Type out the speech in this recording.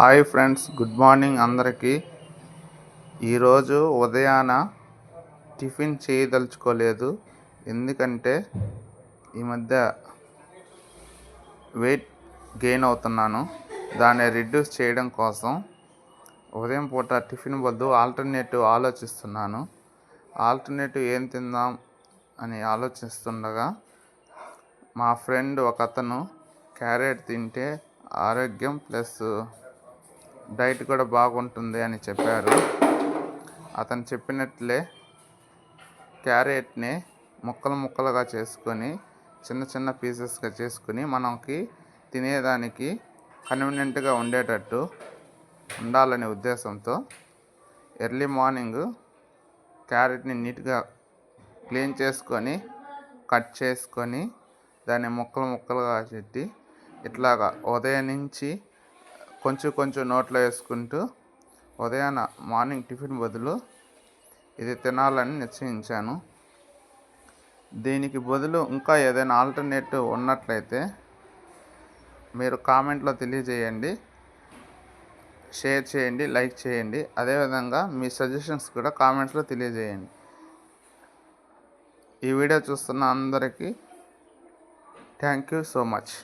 Hi friends good morning అందరికీ. ఈరోజు ఉదయాన టిఫిన్ చేయదలుచుకోలేదు. ఎందుకంటే ఈ మధ్య వెయిట్ గెయిన్ అవుతున్నాను. దాన్ని రిడ్యూస్ చేయడం కోసం ఉదయం పూట టిఫిన్ బదులు ఆల్టర్నేటివ్ ఆలోచిస్తున్నాను. ఆల్టర్నేటివ్ ఏం తిందాం అని ఆలోచిస్తుండగా మా ఫ్రెండ్ ఒక అతను క్యారెట్ తింటే ఆరోగ్యం ప్లస్ డైట్ కూడా బాగుంటుంది అని చెప్పారు. అతను చెప్పినట్లే క్యారెట్ని ముక్కలు ముక్కలుగా చేసుకొని చిన్న చిన్న పీసెస్గా చేసుకుని మనకి తినేదానికి కన్వీనియంట్గా ఉండేటట్టు ఉండాలనే ఉద్దేశంతో ఎర్లీ మార్నింగ్ క్యారెట్ని నీట్గా క్లీన్ చేసుకొని కట్ చేసుకొని దాన్ని ముక్కలు ముక్కలుగా చెట్టి ఇట్లాగా ఉదయం నుంచి కొంచెం కొంచెం నోట్లో వేసుకుంటూ ఉదయాన మార్నింగ్ టిఫిన్ బదులు ఇది తినాలని నిశ్చయించాను. దీనికి బదులు ఇంకా ఏదైనా ఆల్టర్నేటివ్ ఉన్నట్లయితే మీరు కామెంట్లో తెలియజేయండి షేర్ చేయండి లైక్ చేయండి. అదేవిధంగా మీ సజెషన్స్ కూడా కామెంట్స్లో తెలియజేయండి. ఈ వీడియో చూస్తున్న అందరికీ థ్యాంక్ యూ సో మచ్.